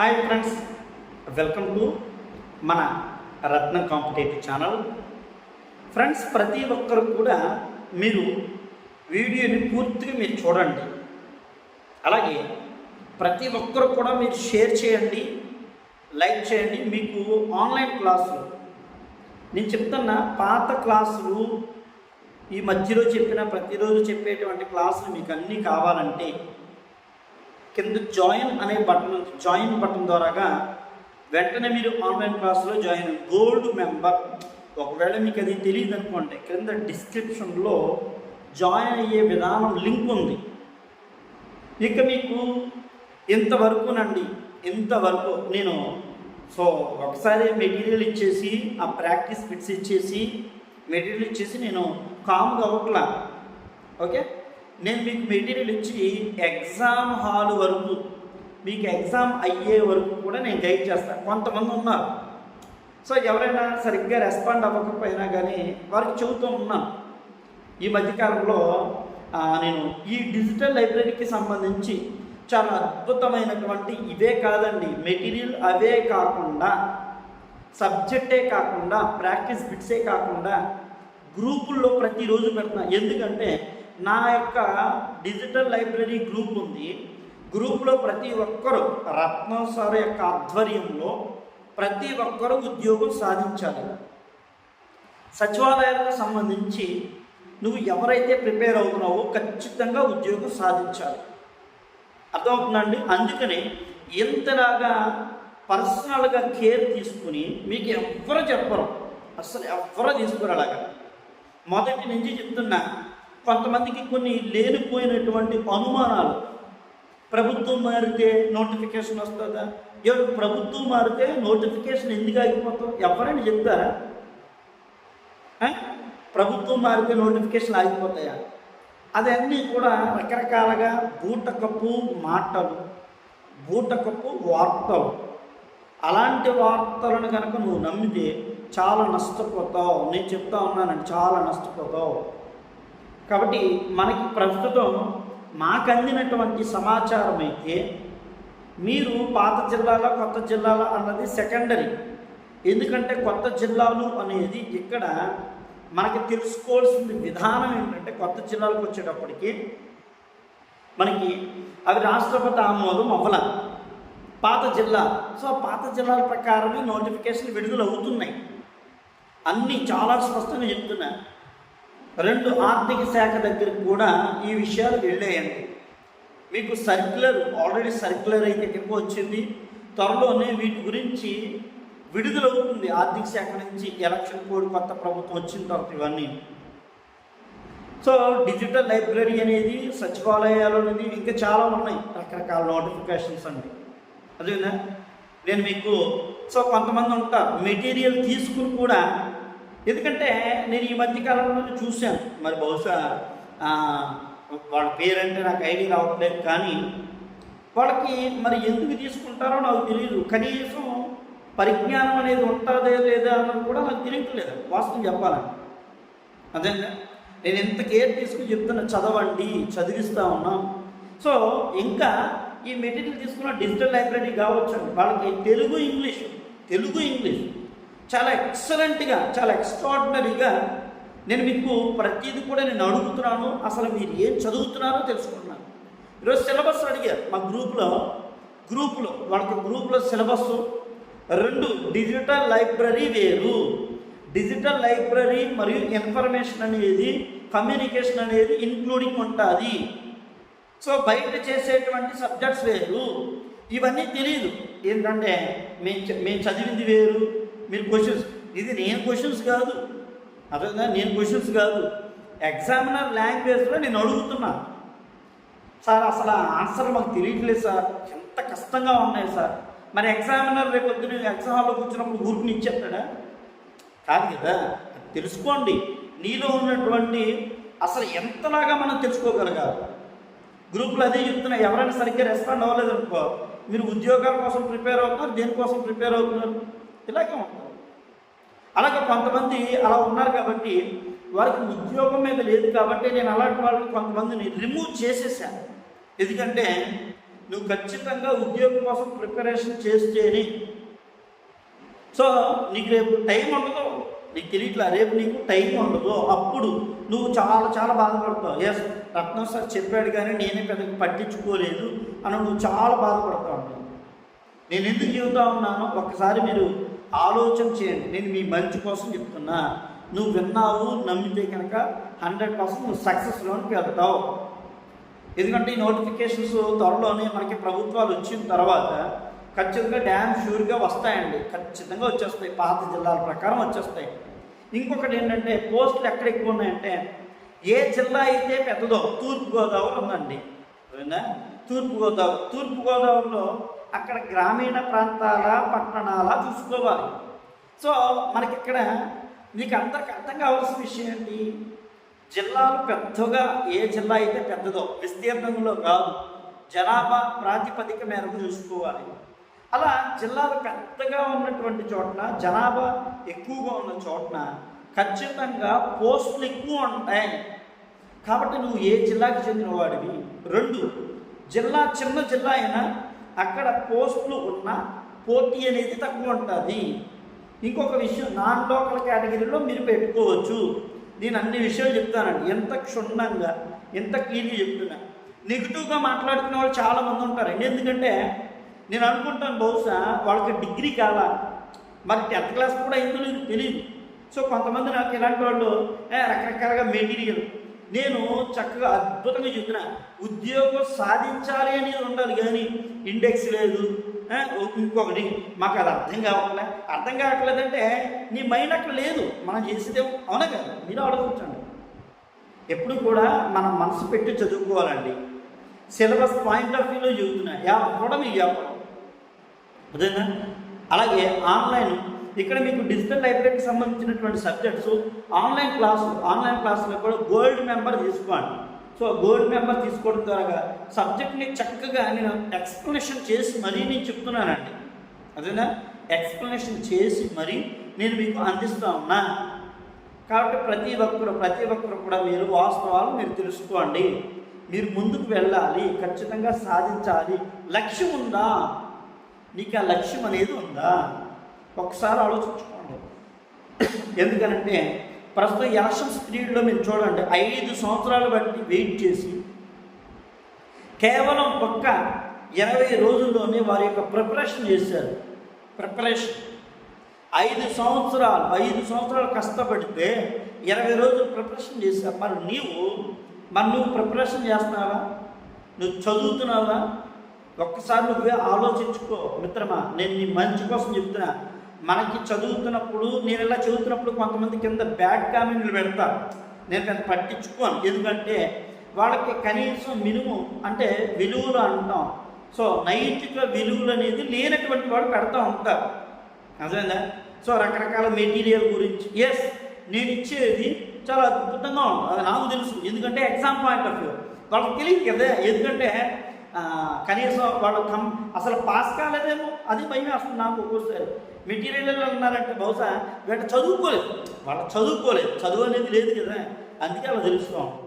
Hi friends welcome to మన రత్నం competitive channel. Friends ప్రతి ఒక్కరు కూడా మీరు వీడియోని పూర్తిగా మీరు చూడండి. అలాగే ప్రతి ఒక్కరు కూడా మీరు షేర్ చేయండి లైక్ చేయండి. మీకు ఆన్లైన్ క్లాసులు నేను చెప్తున్న పాత క్లాసులు ఈ మధ్యలో చెప్పిన ప్రతిరోజు చెప్పేటువంటి క్లాసులు మీకు అన్నీ కావాలంటే కింద జాయిన్ అనే బటన్ జాయిన్ బటన్ ద్వారాగా వెంటనే మీరు ఆన్లైన్ క్లాస్లో జాయిన్ గోల్డ్ మెంబర్. ఒకవేళ మీకు అది తెలియదు అనుకోండి క్రింద డిస్క్రిప్షన్లో జాయిన్ అయ్యే విధానం లింక్ ఉంది. ఇక మీకు ఇంతవరకునండి ఇంతవరకు నేను సో ఒకసారి మెటీరియల్ ఇచ్చేసి ఆ ప్రాక్టీస్ బిట్స్ ఇచ్చేసి మెటీరియల్ ఇచ్చేసి నేను కామ్గా అవుట్లా. ఓకే? నేను మీకు మెటీరియల్ ఇచ్చి ఎగ్జామ్ హాల్ వరకు మీకు ఎగ్జామ్ అయ్యే వరకు కూడా నేను గైడ్ చేస్తాను కొంతమంది ఉన్నారు. సో ఎవరైనా సరిగ్గా రెస్పాండ్ అవ్వకపోయినా కానీ వారికి చెబుతూ ఉన్నాను ఈ మధ్యకాలంలో నేను ఈ డిజిటల్ లైబ్రరీకి సంబంధించి చాలా అద్భుతమైనటువంటి ఇవే కాదండి మెటీరియల్ అవే కాకుండా సబ్జెక్టే కాకుండా ప్రాక్టీస్ బిట్సే కాకుండా గ్రూపుల్లో ప్రతిరోజు పెడుతున్నా. ఎందుకంటే నా యొక్క డిజిటల్ లైబ్రరీ గ్రూప్ ఉంది. గ్రూప్లో ప్రతి ఒక్కరు రత్నం సార్ యొక్క ఆధ్వర్యంలో ప్రతి ఒక్కరూ ఉద్యోగం సాధించాలి. సచివాలయాలకు సంబంధించి నువ్వు ఎవరైతే ప్రిపేర్ అవుతున్నావో ఖచ్చితంగా ఉద్యోగం సాధించాలి. అర్థమవుతుందండి? అందుకనే ఇంతలాగా పర్సనల్గా కేర్ తీసుకుని మీకు ఎవ్వరు చెప్పరు. అసలు ఎవ్వరు తీసుకురలాగా మొదటి నుంచి చెప్తున్నా కొంతమందికి కొన్ని లేనిపోయినటువంటి అనుమానాలు. ప్రభుత్వం మారితే నోటిఫికేషన్ వస్తుందా? ఎవరు ప్రభుత్వం మారితే నోటిఫికేషన్ ఎందుకు ఆగిపోతాం? ఎవరైనా చెప్తారా? ప్రభుత్వం మారితే నోటిఫికేషన్ ఆగిపోతాయా? అదన్నీ కూడా రకరకాలుగా బూటకప్పు మాటలు బూటకప్పు వార్తలు. అలాంటి వార్తలను కనుక నువ్వు నమ్మితే చాలా నష్టపోతావు. నేను చెప్తా ఉన్నానండి చాలా నష్టపోతావు. కాబట్టి మనకి ప్రస్తుతం మాకు అందినటువంటి సమాచారం అయితే మీరు పాత జిల్లాలో కొత్త జిల్లాలో అన్నది సెకండరీ ఎందుకంటే కొత్త జిల్లాలు అనేది ఇక్కడ మనకి తెలుసుకోవాల్సిన విధానం ఏంటంటే కొత్త జిల్లాలకు వచ్చేటప్పటికి మనకి అవి రాష్ట్రపతి ఆమోదం అవ్వల. పాత జిల్లా. సో పాత జిల్లాల ప్రకారమే నోటిఫికేషన్ విడుదల అవుతున్నాయి అన్నీ చాలా స్పష్టంగా చెప్తున్నాను రెండు ఆర్థిక శాఖ దగ్గరికి కూడా ఈ విషయాలు వెళ్ళాయండి. మీకు సర్క్యులర్ ఆల్రెడీ సర్క్యులర్ అయితే ఎక్కువ వచ్చింది. త్వరలోనే వీటి గురించి విడుదలవుతుంది ఆర్థిక శాఖ నుంచి ఎలక్షన్ కోడ్ కొత్త ప్రభుత్వం వచ్చిన తర్వాత ఇవన్నీ. సో డిజిటల్ లైబ్రరీ అనేది సచివాలయాలు అనేది ఇంకా చాలా ఉన్నాయి. రకరకాల నోటిఫికేషన్స్ అండి. అదేనా? నేను మీకు సో కొంతమంది ఉంటారు. మెటీరియల్ తీసుకుని కూడా ఎందుకంటే నేను ఈ మధ్యకాలంలో చూశాను. మరి బహుశా వాళ్ళ పేరంటే నాకు ఐడియా రావట్లేదు కానీ వాళ్ళకి మరి ఎందుకు తీసుకుంటారో నాకు తెలియదు కనీసం పరిజ్ఞానం అనేది ఉంటుందే లేదా అన్నది కూడా నాకు తెలియట్లేదు. వాస్తవం చెప్పాలని అదే నేను ఎంత కేర్ తీసుకుని చెప్తున్నా చదవండి చదివిస్తా ఉన్నాం. సో ఇంకా ఈ మెటీరియల్ తీసుకున్న డిజిటల్ లైబ్రరీ కావచ్చు వాళ్ళకి తెలుగు ఇంగ్లీష్ తెలుగు ఇంగ్లీష్. చాలా ఎక్సలెంట్గా చాలా ఎక్స్ట్రాడినరీగా నేను మీకు ప్రతిదీ కూడా నేను అడుగుతున్నాను. అసలు మీరు ఏం చదువుతున్నారో తెలుసుకుంటున్నాను. ఈరోజు సిలబస్ అడిగారు మా గ్రూప్లో గ్రూప్లో వాళ్ళకి గ్రూప్లో సిలబస్ రెండు డిజిటల్ లైబ్రరీ వేరు. డిజిటల్ లైబ్రరీ మరియు ఇన్ఫర్మేషన్ అనేది కమ్యూనికేషన్ అనేది ఇన్క్లూడింగ్ ఉంటుంది. సో బయట చేసేటువంటి సబ్జెక్ట్స్ వేరు. ఇవన్నీ తెలియదు ఏంటంటే మేము మేము చదివింది వేరు. మీరు క్వశ్చన్స్ ఇది నేను క్వశ్చన్స్ కాదు. అదే నేను క్వశ్చన్స్ కాదు. ఎగ్జామినర్ లాంగ్వేజ్లో నేను అడుగుతున్నా. సార్ అసలు ఆ ఆన్సర్ మాకు తెలియట్లేదు సార్. ఎంత కష్టంగా ఉన్నాయి సార్. మరి ఎగ్జామినర్ రేపు పొద్దున ఎగ్జామ్ హాల్లో కూర్చున్నప్పుడు ఊరికి ఇచ్చేస్తాడా? కాదు కదా. అది తెలుసుకోండి. నీలో ఉన్నటువంటి అసలు ఎంతలాగా మనం తెలుసుకోగలగాలి? గ్రూపులు అదే చెప్తున్నా ఎవరైనా సరిగ్గా రెస్పాండ్ అవ్వలేదనుకో మీరు ఉద్యోగాల కోసం ప్రిపేర్ అవుతున్నారు దేనికోసం ప్రిపేర్ అవుతున్నారు? ఇలాగే ఉంటుంది. అలాగే కొంతమంది అలా ఉన్నారు కాబట్టి వారికి ఉద్యోగం మీద లేదు కాబట్టి నేను అలాంటి వాళ్ళని కొంతమందిని రిమూవ్ చేసేసాను ఎందుకంటే నువ్వు ఖచ్చితంగా ఉద్యోగం కోసం ప్రిపరేషన్ చేస్తేనే. సో నీకు రేపు టైం ఉండదు. నీకు తెలియట్లా రేపు నీకు టైం ఉండదు. అప్పుడు నువ్వు చాలా చాలా బాధపడతావు. ఎస్ రత్నం సార్ చెప్పాడు కానీ నేనే పెద్దగా పట్టించుకోలేదు అని నువ్వు చాలా బాధపడతావు. ఉంటావు నేను ఎందుకు చెబుతా ఉన్నానో ఒక్కసారి మీరు ఆలోచన చేయండి. నేను మీ మంచి కోసం చెప్తున్నా. నువ్వు విన్నావు నమ్మితే కనుక హండ్రెడ్ పర్సెంట్ నువ్వు సక్సెస్లోనికి వెళ్తావు. ఎందుకంటే ఈ నోటిఫికేషన్స్ త్వరలోనే మనకి ప్రభుత్వాలు వచ్చిన తర్వాత ఖచ్చితంగా డ్యామ్ షూర్గా వస్తాయండి. ఖచ్చితంగా వచ్చేస్తాయి. పాత జిల్లాల ప్రకారం వచ్చేస్తాయి. ఇంకొకటి ఏంటంటే పోస్టులు ఎక్కడ ఎక్కువ ఉన్నాయంటే ఏ జిల్లా అయితే పెద్దదో తూర్పుగోదావరి ఉందండి. అవునా? తూర్పుగోదావరి తూర్పుగోదావరిలో అక్కడ గ్రామీణ ప్రాంతాల పట్టణాల చూసుకోవాలి. సో మనకి ఇక్కడ మీకు అందరికి అర్థం కావాల్సిన విషయం ఏంటి? జిల్లాలు పెద్దగా ఏ జిల్లా అయితే పెద్దదో విస్తీర్ణంలో కాదు జనాభా ప్రాతిపదిక మేరకు చూసుకోవాలి. అలా జిల్లాలు పెద్దగా ఉన్నటువంటి చోట్న జనాభా ఎక్కువగా ఉన్న చోట్న ఖచ్చితంగా పోస్టులు ఎక్కువ ఉంటాయి. కాబట్టి నువ్వు ఏ జిల్లాకి చెందిన వాడివి రెండు జిల్లా చిన్న జిల్లా అయినా అక్కడ పోస్టులు ఉన్న పోటీ అనేది తక్కువ ఉంటుంది. ఇంకొక విషయం నాన్ లోకల్ కేటగిరీలో మీరు పెట్టుకోవచ్చు. నేను అన్ని విషయాలు చెప్తానండి. ఎంత క్షుణ్ణంగా ఎంత క్లీన్గా చెప్తున్నా. నెగిటివ్గా మాట్లాడుకునే వాళ్ళు చాలామంది ఉంటారండి ఎందుకంటే నేను అనుకుంటాను బహుశా వాళ్ళకి డిగ్రీ కాలా మరి టెన్త్ క్లాస్ కూడా ఎందుకు తెలియదు సో కొంతమంది నాకు ఇలాంటి వాళ్ళు రకరకాలుగా మెటీరియల్ నేను చక్కగా అద్భుతంగా చెప్తున్నా. ఉద్యోగం సాధించాలి అనేది ఉండాలి కానీ ఇండెక్స్ లేదు. ఇంకొకటి మాకు అది అర్థం కావట్లే. అర్థం కావట్లేదంటే నీ మైండ్ అక్కడ లేదు. మనం చేసేదే అవునా కదా? మీరు ఆలోచించండి. ఎప్పుడు కూడా మనం మనసు పెట్టి చదువుకోవాలండి. సిలబస్ పాయింట్ ఆఫ్ వ్యూలో చదువుతున్నా యాప్ కూడా మీకు యాప్ అదేనా? అలాగే ఆన్లైన్ ఇక్కడ మీకు డిజిటల్ లైబ్రరీకి సంబంధించినటువంటి సబ్జెక్ట్స్ ఆన్లైన్ క్లాసు ఆన్లైన్ క్లాసులో కూడా గోల్డ్ మెంబర్ తీసుకోండి సో గోల్డ్ మెంబర్ తీసుకోవడం ద్వారా సబ్జెక్ట్ని చక్కగా నేను ఎక్స్ప్లెనేషన్ చేసి మరీ నేను చెప్తున్నానండి. అదేనా ఎక్స్ప్లెనేషన్ చేసి మరీ నేను మీకు అందిస్తా ఉన్నా. కాబట్టి ప్రతి ఒక్కరు ప్రతి ఒక్కరు కూడా మీరు వాస్తవాలు మీరు తెలుసుకోండి. మీరు ముందుకు వెళ్ళాలి ఖచ్చితంగా సాధించాలి. లక్ష్యం ఉందా? నీకు ఆ లక్ష్యం అనేది ఉందా? ఒకసారి ఆలోచించుకోండి. ఎందుకనంటే ప్రస్తుతం ఎలక్షన్స్ పీరియడ్లో మీరు చూడండి ఐదు సంవత్సరాలు బట్టి వెయిట్ చేసి కేవలం ఒక్క ఇరవై రోజుల్లోనే వారి యొక్క ప్రిపరేషన్ చేశారు. ప్రిపరేషన్. ఐదు సంవత్సరాలు ఐదు సంవత్సరాలు కష్టపడితే ఇరవై రోజులు ప్రిపరేషన్ చేశారు. మరి నీవు మరి నువ్వు ప్రిపరేషన్ చేస్తున్నావా? నువ్వు చదువుతున్నావా? ఒక్కసారి నువ్వే ఆలోచించుకో. మిత్రమా నేను నీ మంచి కోసం చెప్తున్నా. మనకి చదువుతున్నప్పుడు నేను ఇలా చదువుతున్నప్పుడు కొంతమంది కింద బ్యాడ్ కామెంట్లు పెడతారు. నేను దాన్ని పట్టించుకోను. ఎందుకంటే వాళ్ళకి కనీసం మినుము అంటే విలువలు అంటాం. సో నైతిక విలువలు అనేది లేనటువంటి వాడు పెడతా ఉంటారు. అదేనా సో రకరకాల మెటీరియల్ గురించి. ఎస్ నేను ఇచ్చేది చాలా అద్భుతంగా ఉంటుంది. అది నాకు తెలుసు. ఎందుకంటే ఎగ్జామ్ పాయింట్ ఆఫ్ వ్యూ వాళ్ళకి తెలియదు కదా. ఎందుకంటే కనీసం వాళ్ళు కం అసలు పాస్ కాలేదేమో అది భయం వేస్తుంది నాకు ఒక్కోసారి. మెటీరియల్ ఉన్నారంటే బహుశా వీళ్ళ చదువుకోలేదు. వాళ్ళ చదువుకోలేదు. చదువు అనేది లేదు కదా. అందుకే అలా తెలుసుకోం